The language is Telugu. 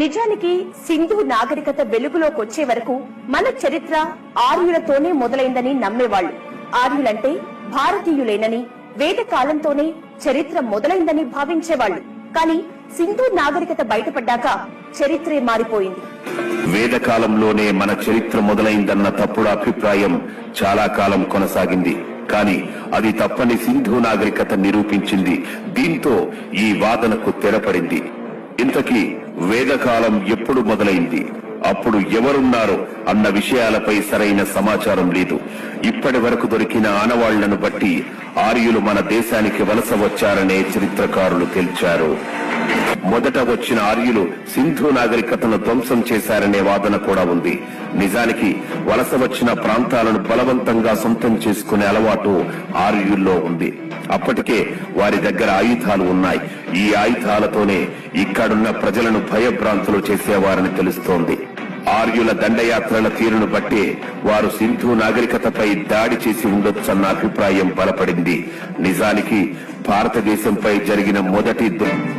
నిజానికి సింధు నాగరికత వెలుగులోకి వచ్చే వరకు మన చరిత్ర ఆర్యులతోనే మొదలైందని నమ్మేవాళ్ళు ఆర్యులంటే భారతీయులేనని వేద కాలంతోనే చరిత్ర మొదలైందని భావించేవాళ్ళు కానీ సింధు నాగరికత బయటపడ్డాక చరిత్రే మారిపోయింది. వేద కాలంలోనే మన చరిత్ర మొదలైందన్న తప్పుడు అభిప్రాయం చాలా కాలం కొనసాగింది. కానీ అది తప్పని సింధు నాగరికత నిరూపించింది. దీంతో ఈ వాదనకు తెరపడింది. ఇంతకీ వేదకాలం ఎప్పుడు మొదలైంది? అప్పుడు ఎవరున్నారు అన్న విషయాలపై సరైన సమాచారం లేదు. ఇప్పటి వరకు దొరికిన ఆనవాళ్ళను బట్టి ఆర్యులు మన దేశానికి వలస వచ్చారనే చరిత్రకారులు తెలిచారు. మొదట వచ్చిన ఆర్యులు సింధు నాగరికతను ధ్వంసం చేశారనే వాదన కూడా ఉంది. నిజానికి వలస వచ్చిన ప్రాంతాలను బలవంతంగా సొంతం చేసుకునే అలవాటు ఆర్యుల్లో ఉంది. అప్పటికే వారి దగ్గర ఆయుధాలు ఉన్నాయి. ఈ ఆయుధాలతోనే ఇక్కడున్న ప్రజలను భయభ్రాంతులు చేసేవారని తెలుస్తోంది. ఆర్యుల దండయాత్రల తీరును బట్టి వారు సింధు నాగరికతపై దాడి చేసి ఉండొచ్చన్న అభిప్రాయం బలపడింది. నిజానికి భారతదేశంపై జరిగిన మొదటి దు-